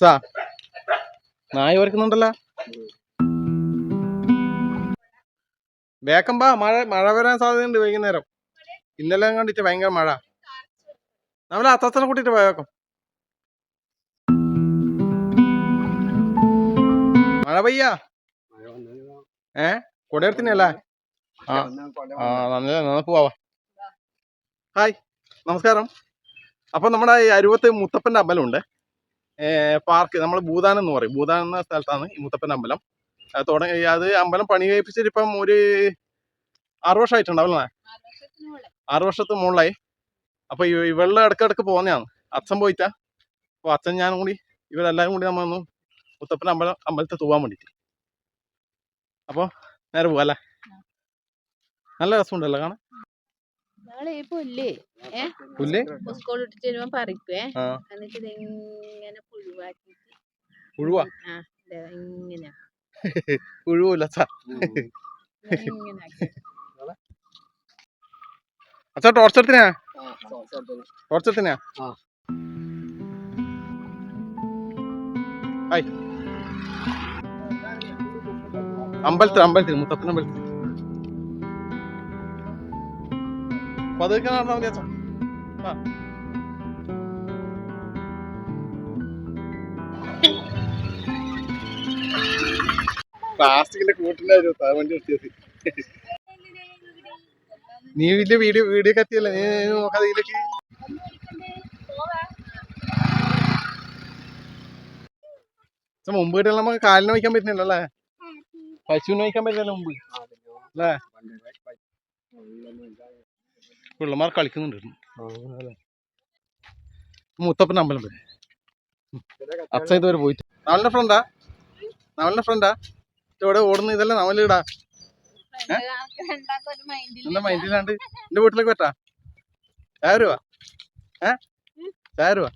സാ. നായ വരക്കുന്നുണ്ടല്ലോ. വേക്കം ബാ മഴ മഴ വരാൻ സാധ്യതയുണ്ട് വൈകുന്നേരം. ഇന്നലെ കണ്ടിട്ട് ഭയങ്കര മഴ. നമ്മളെ അത്തച്ചനെ കൂട്ടിട്ട് പോയേക്കും മഴ പെയ്യാ? ഏ? കൊടയെടുത്തിനല്ലേ ആ. ആ നന്ന നന്ന പോവാ ഹായ്. നമസ്കാരം. അപ്പൊ നമ്മുടെ ഈ അരുവത്ത് മുത്തപ്പന്റെ അമ്പലമുണ്ട്. ഉണ്ട് പാർക്ക് നമ്മൾ ഭൂതാനം എന്ന് പറയും. ഭൂതാനം എന്ന സ്ഥലത്താണ് ഈ മുത്തപ്പന്റെ അമ്പലം. തുടങ്ങി അത് അമ്പലം പണി കഴിപ്പിച്ചിട്ട് ഇപ്പം ഒരു ആറു വർഷമായിട്ടുണ്ടാവും അല്ലേ? ആറ് വർഷത്തിന് മുകളിലായി. അപ്പൊ ഈ വെള്ളം ഇടയ്ക്കിടയ്ക്ക് പോകുന്നതാണ്. അച്ഛൻ പോയിട്ടാ. അപ്പൊ അച്ഛൻ ഞാനും കൂടി ഇവരെല്ലാരും കൂടി നമ്മൾ ഒന്ന് മുത്തപ്പൻ അമ്പലം അമ്പലത്തിൽ തൂവാൻ വേണ്ടിട്ട്. അപ്പൊ നേരെ പോവാല്ലേ നല്ല രസമുണ്ടല്ലോ കാണാൻ. ഞങ്ങൾ ഈ പുല്ല് ഏ? പുല്ല്? സ്കൂൾ ഇട്ടിട്ട് വരുമ്പോ പറിക്കുവേ. എന്നിട്ട് ഇത് പുഴുവാക്കിട്ട് പുഴുവാ? ആ ദേ ഇങ്ങനെ. പുഴുവില്ല അച്ഛാ ടോർച്ചെടുത്തിനാ ടോർച്ചെടുത്തിനാ അമ്പലത്തിൽ അമ്പലത്തിൽ മുത്തപ്പൻ അമ്പലത്തിൽ പതുക്കെ നടന്നാ മതി അച്ഛാ ആ പ്ലാസ്റ്റിക്കിന്റെ കൂട്ടിലായിരുന്നു വണ്ടി നീ വലിയ വീഡിയോ വീഡിയോ കത്തിയല്ലേ? നീ നോക്കാതെ ഇതിലേക്ക് മുമ്പ് കിട്ടിയാൽ നമുക്ക് കാലിന് വയ്ക്കാൻ പറ്റുന്നില്ല അല്ലേ? പശുവിന് വയ്ക്കാൻ പറ്റില്ല മുമ്പ്. അല്ലേ? പിള്ളമാർ കളിക്കുന്നുണ്ട് മുത്തപ്പൻ അമ്പലം വരെ അച്ഛൻ ഇതുവരെ പോയിട്ട് നവലിന്റെ ഫ്രണ്ടാ? നവലിന്റെ ഫ്രണ്ടാ? ഇവിടെ ഓടുന്ന ഇതല്ലേ നവലിടാ. എന്റെ. എന്താ മൈൻഡിലാണ്ട് എന്റെ വീട്ടിലേക്ക് പറ്റാ? ചായ രൂപ ഏ? ചായ രൂപ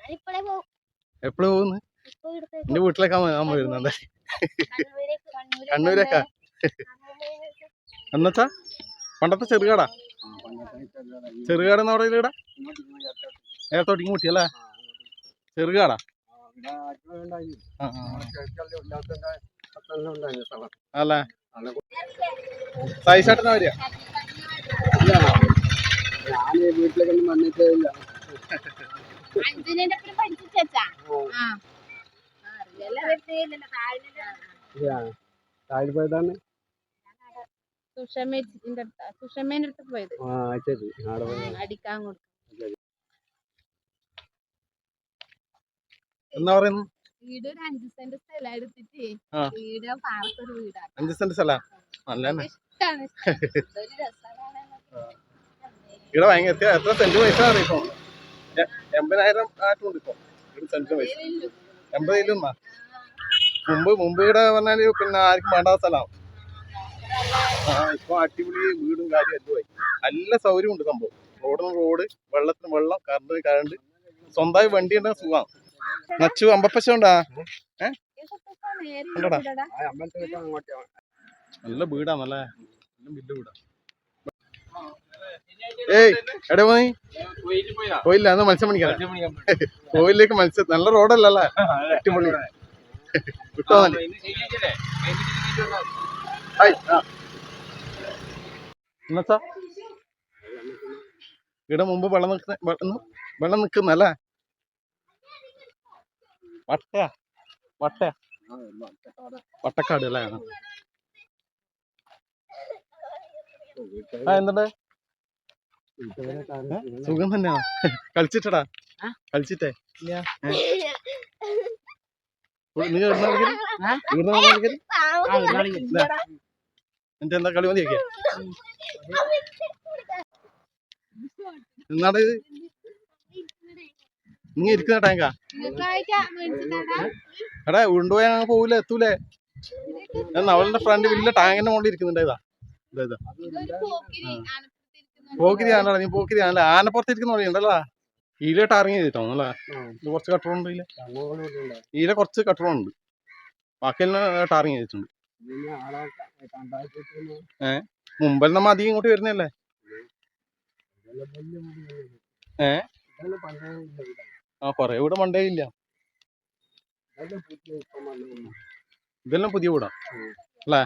ഞാനിപ്പളേ പോവും. എപ്പോഴും പോകുന്നു എന്റെ വീട്ടിലേക്കാ വരുന്നത് കണ്ണൂരേക്ക്. കണ്ണൂരേക്ക്? കണ്ണൂരേക്കാ എന്നുവെച്ചാ പണ്ടത്തെ ചെറുകാടാ? ചെറുകാട് എന്ന് പറയുന്നത് ഏത്തോട്ടിക്ക് മുട്ടിയല്ലേ ചെറുകാടാ. അല്ലേ? സൈസാട്ടെന്നാ വരിക? ഞാൻ വീട്ടിലേക്കൊന്നും വന്നിട്ടേ ഇല്ല. അഞ്ജനേന്റെ ഒപ്പം പഠിച്ചിട്ടാ ആ ആ, അറിയാലോ വരുന്നേലല്ലോ താഴ്ന്നില്ല താഴെ പോയതാണ് സുഷമേച്ചിന്റെ അടുത്ത് സുഷമേന്റെ അടുത്ത് പോയത് ആ ശരി അവിടെ പോയത് അടിക്കാൻ കൊടുത്തു എന്നാ പറയുന്നു വീട് ഒരു അഞ്ച് സെന്റ് സ്ഥലം എടുത്തിട്ട് ആ. വീട് പാർക്കൊരു വീടാണ് അഞ്ച് സെന്റ് സ്ഥലാ നല്ല തന്നെ ഇഷ്ടാണ് ഇതൊരു രസമാണ് ഇവിടെ ഭയങ്കര എത്ര- സെന്റ് പൈസ അറിയിപ്പോ എൺപതിനായിരം ആയിട്ടുണ്ട് ഇപ്പൊ സെന്റ് പൈസ എൺപതിലും മുമ്പ് മുമ്പ് ഇവിടെ പറഞ്ഞാൽ പിന്നെ ആർക്കും വേണ്ടാത്ത സ്ഥലമാണ് ഇപ്പൊ അടിപൊളി വീടും കാര്യം എല്ലാം ആയി. നല്ല സൗകര്യമുണ്ട് സംഭവം. റോഡ് റോഡ് വെള്ളത്തിന് വെള്ളം കറണ്ട് കറണ്ട് സ്വന്തമായി വണ്ടി ഉണ്ടെങ്കിൽ സുഖമാണ്. നച്ചു അമ്പപ്പശ ഉണ്ടാ? അങ്ങോട്ട് നല്ല വീടാ നല്ല വലിയ വീടാ. ഏയ് എവിടെ പോയി? പോയില്ല അന്ന് മത്സ്യം പണിക്കാൻ കോയിലേക്ക് മത്സ്യം. നല്ല റോഡല്ലല്ലേ അടിപൊളി. വിട്ടോ ഹായ് ആ. എന്നുവെച്ചാ ഇവിടെ മുമ്പ് വെള്ളം നിൽക്കുന്ന വെള്ളം വെള്ളം നിൽക്കുന്നല്ലേ വട്ടയാ വട്ടയാ. വട്ടക്കാട് അല്ലേ? ആ. എന്തുണ്ട്? സുഖം തന്നെയാ. കളിച്ചിട്ടടാ? കളിച്ചിട്ടേ? നീ എവിടുന്നാ കളിക്കൽ? എവിടുന്നാ കളിക്കൽ? എന്നിട്ട് എന്താ കളി മതിയൊക്കെ എന്നാണ് ഇത്? നീ ഇരിക്കുന്ന ടാങ്കാ എടാ ഉരുണ്ടുപോയാ അങ്ങ് പോവില്ല എത്തൂലേ? അവളുടെ ഫ്രണ്ട് വലിയ ടാങ്കിന്റെ മുകളിൽ ഇരിക്കുന്നുണ്ട് ഇതാ. പോക്കിരി ആണല്ലോ നീ പോക്കിരി ആണല്ലേ ആനപ്പുറത്ത് ഇരിക്കുന്ന വഴിയുണ്ടല്ലോ ഈലോട്ട് ഇറങ്ങി ചെയ്തിട്ടോന്നല്ലേ ഇത് കുറച്ച് കട്ടറുണ്ട് ഈല. കുറച്ച് കട്ടറുണ്ട്. ബാക്കി ടാറിങ് ചെയ്തിട്ടുണ്ട്. കണ്ടാക്കിട്ട് മുമ്പിൽ നമ്മ അധികം ഇങ്ങോട്ട് വരുന്നല്ലേ ഏ? ആ കൊറേ വീട് മണ്ടേ ഇല്ല. ഇതെല്ലാം പുതിയ വീടാ. അല്ലേ?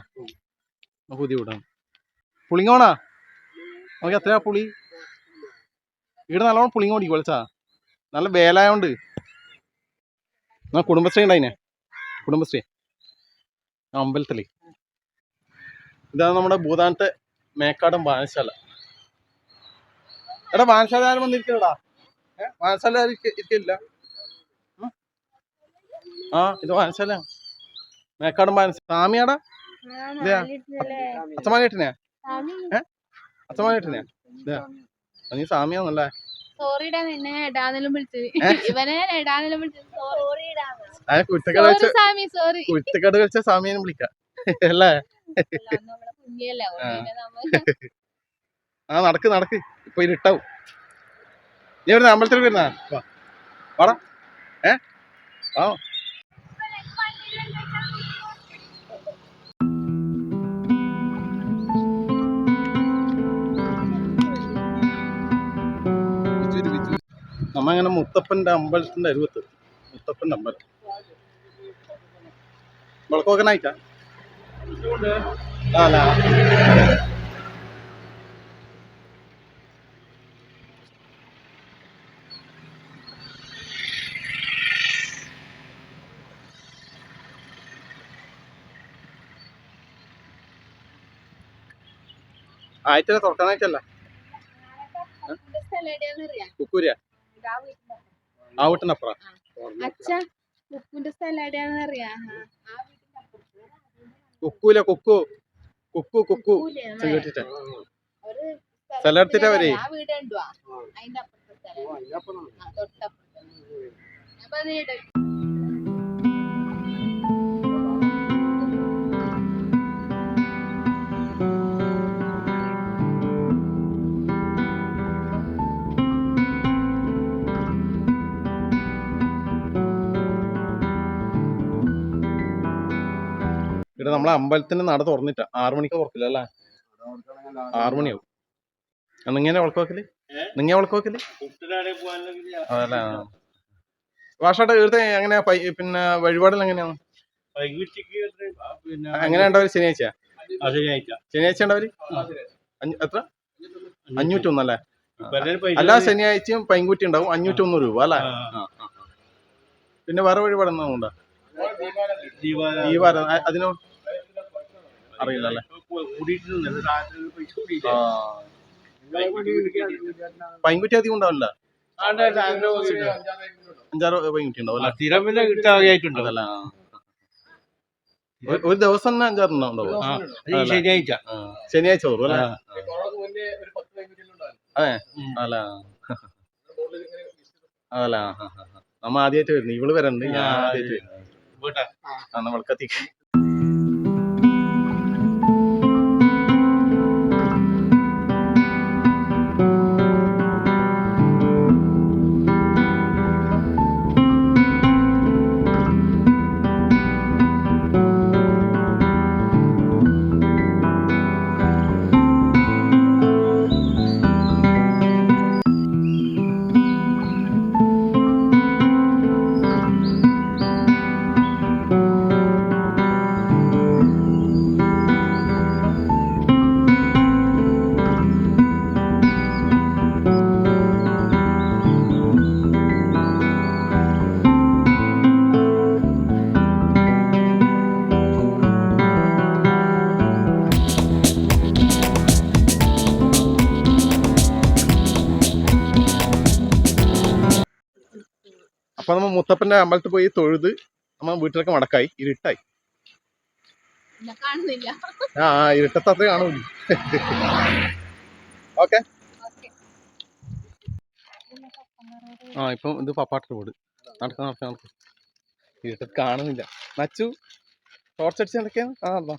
പുതിയ വീടാണ്. പുളിങ്ങോണാ നമുക്ക് എത്രയാ പുളി? ഇവിടെ നല്ലോണം പുളിങ്ങ ഓടിക്കും വിളിച്ചാ. നല്ല വേലായോണ്ട്. എന്നാ കുടുംബശ്രീ ഉണ്ടായിനെ? കുടുംബശ്രീ. അമ്പലത്തിൽ. ഇതാണ് നമ്മുടെ ഭൂതാനത്തെ മേക്കാടൻ വായനശാല. എടാ വായനശാല ആരും വന്നിരിക്കണടാ വാനശാല വായനശാല ആരും ഇരിക്ക- ഇരിക്കലില്ല. ഉം? ആ ഇത് വായനശാല മേക്കാടൻ വായനശാല. സ്വാമിയാടാ? അച്ഛമാനേട്ടനെയാ അച്ഛമാനെ അച്ഛമാനേട്ടനെയാ നീ സ്വാമിയാന്നല്ലേ? സോറിടാ നിന്നെ വിളിച്ചത്. ഇവനെ എടാന്നെല്ലാം വിളിച്ചത്. സോറി ആ കുരുത്തക്കട വെച്ച സോറി സാമി സോറി കുരുത്തക്കട വെച്ച സാമിയെ വിളിക്കാം. അല്ലേ? നമ്മളെ കുഞ്ഞിയല്ലേ അതുകൊണ്ട് പിന്നെ നമ്മ ആ നടക്ക് നടക്ക്. ഇപ്പൊ ഇരുട്ടാവും നീ വരുന്ന അമ്പലത്തിൽ വരുന്ന വാ. വാടാ. ഏ? ആ നമ്മ അങ്ങനെ മുത്തപ്പന്റെ അമ്പലത്തിന്റെ അരുവത്ത് മുത്തപ്പന്റെ അമ്പലം ആ അല്ല ആയിട്ടില്ല തുറക്കാനായിട്ടല്ല കുക്കൂരിയാ. ആ വീട്ടിനപ്പുറം അച്ഛ കുക്കുന്റെ സ്ഥലം എവിടെയാണെന്ന് അറിയാ. കുക്കൂല കുക്കു. കുക്കു കുക്കു? ചെങ്കിട്ടിട്ട് സ്ഥലം എടുത്തിട്ടാ വരേ. ആ വീട് കണ്ടുവാ അതിന്റെ അപ്പുറത്തെ സ്ഥലം. തൊട്ടപ്പുറത്ത്. ഇവിടെ നമ്മളെ അമ്പലത്തിന്റെ നട തുറന്നിട്ട. ആറു മണിക്ക് തുറക്കില്ല അല്ലേ? ആറു മണിയാവും. നിങ്ങനെ വിളക്ക് വെക്കൽ? നിങ്ങ വിളക്ക് വെക്കൽ? അതല്ലേ ഭാഷയുടെ ഇവിടുത്തെ എങ്ങനെയാ? പിന്നെ വഴിപാടെല്ലാം എങ്ങനെയാണ്? എങ്ങനെ ഉണ്ടാവര് ശനിയാഴ്ച? ശനിയാഴ്ച ഉണ്ടാവര് എത്ര? അഞ്ഞൂറ്റി ഒന്ന് അല്ലേ? ശനിയാഴ്ചയും പൈങ്കുറ്റി ഉണ്ടാവും. അഞ്ഞൂറ്റി അഞ്ഞൂറ്റൊന്ന് രൂപ അല്ലേ. പിന്നെ വേറെ വഴിപാടൊന്നും ഉണ്ടോ? ദീപാവലി ഈ വാരം അതിനോ അറിയില്ല അല്ലേ? പൈൻകുറ്റി അധികം ഉണ്ടാവില്ല. അഞ്ചാറ് പൈൻകുറ്റി ഉണ്ടാവും. ആ, അല്ലേ? സ്ഥിരം പിന്നെ ഒരു- ദിവസം തന്നെ അഞ്ചാറെണ്ണം ഉണ്ടാവും ഈ ശനിയാഴ്ച. ശനിയാഴ്ച തോറും അല്ലേ. അതെ. അല്ല. അതല്ല. നമ്മ ആദ്യമായിട്ട് വരുന്നു ഇവൾ വരണ്ട് ഞാൻ ആദ്യമായിട്ട് വരുന്നു പോട്ടെ. ആ മുത്തപ്പന്റെ അമ്പലത്തിൽ പോയി തൊഴുത് നമ്മ വീട്ടിലൊക്കെ മടക്കായി ഇരുട്ടായി. ആ ഇരുട്ടത്തത്ര ഇരുട്ടത്ത് അത്ര കാണൂല ഓക്കെ. ആ ഇപ്പം ഇത് പപ്പാട്ട് റോഡ് നടക്ക നടക്ക നടക്ക. ഇരുട്ടത്ത് കാണുന്നില്ല. നച്ചു ടോർച്ച് അടിച്ച് നടക്കാൻ ആ നടന്നോ.